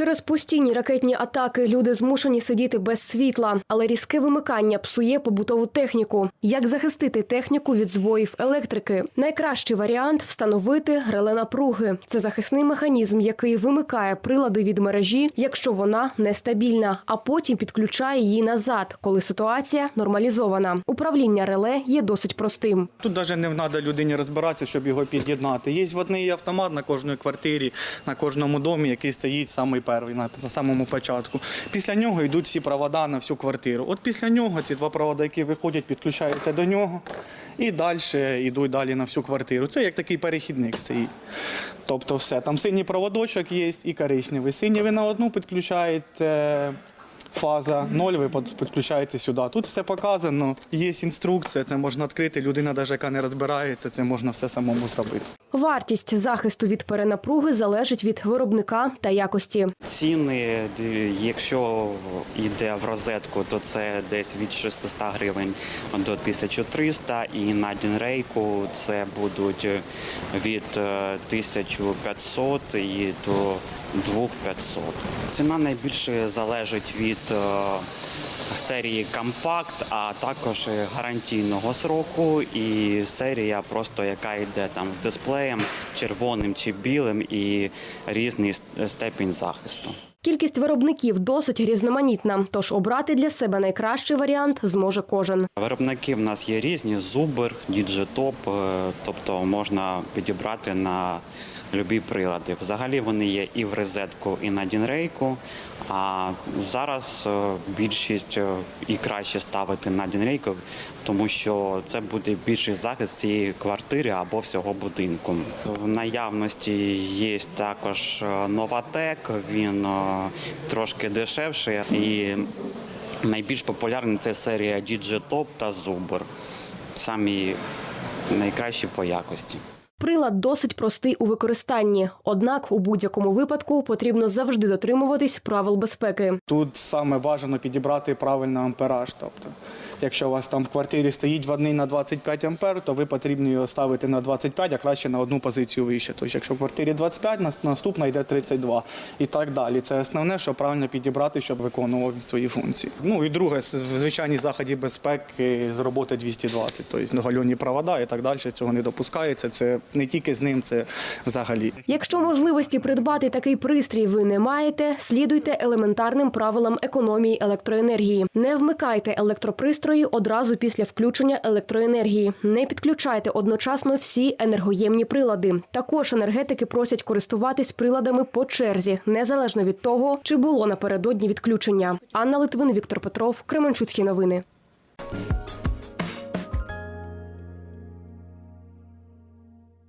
Через постійні ракетні атаки люди змушені сидіти без світла, але різке вимикання псує побутову техніку. Як захистити техніку від збоїв електрики? Найкращий варіант встановити реле напруги. Це захисний механізм, який вимикає прилади від мережі, якщо вона нестабільна, а потім підключає її назад, коли ситуація нормалізована. Управління реле є досить простим. Тут навіть не треба людині розбиратися, щоб його під'єднати. Є водний автомат на кожній квартирі, на кожному домі, який стоїть самий перший, на, на самому початку. Після нього йдуть всі провода на всю квартиру. От після нього ці два провода, які виходять, підключаються до нього і далі йдуть далі на всю квартиру. Це як такий перехідник стоїть. Тобто все. Там синій проводочок є і коричневий. Синій ви на одну підключаєте. Фаза 0, ви підключаєте сюди. Тут все показано, є інструкція, це можна відкрити. Людина, навіть яка не розбирається, це можна все самому зробити. Вартість захисту від перенапруги залежить від виробника та якості. Ціни, якщо йде в розетку, то це десь від 600 гривень до 1300, і на Дінрейку це будуть від е, 1500 і до 2500. Ціна найбільше залежить від е, серії компакт, а також гарантійного сроку і серія, просто яка йде там з дисплеєм червоним чи білим, і різний степінь захисту. Кількість виробників досить різноманітна, тож обрати для себе найкращий варіант зможе кожен. Виробники в нас є різні: Зубер, Діджитоп, тобто можна підібрати на любі прилади. Взагалі вони є і в розетку, і на дінрейку. А зараз е, більшість е, і краще ставити на дінрейку, тому що це буде більший захист цієї квартири або всього будинку. В наявності є також е, Новатек, він е, трошки дешевше і Найбільш популярні це серія Digitop та Zuber. Самі найкращі по якості. Прилад досить простий у використанні, однак у будь-якому випадку потрібно завжди дотримуватись правил безпеки. Тут саме бажано підібрати правильний ампераж. Тобто, якщо у вас там в квартирі стоїть водний на 25 ампер, то ви потрібно його ставити на 25, а краще на одну позицію вище. Тобто, якщо в квартирі 25, нас- наступна йде 32 і так далі. Це основне, що правильно підібрати, щоб виконував свої функції. Ну і друге, з- в звичайній заході безпеки з роботи 220, тобто гальонні провода і так далі. Цього не допускається. Це не тільки з ним, це взагалі. Якщо можливості придбати такий пристрій ви не маєте, слідуйте елементарним правилам економії електроенергії. Не вмикайте електропристрої одразу після включення електроенергії. Не підключайте одночасно всі енергоємні прилади. Також енергетики просять користуватись приладами по черзі, незалежно від того, чи було напередодні відключення. Анна Литвин, Віктор Петров, Кременчуцькі новини.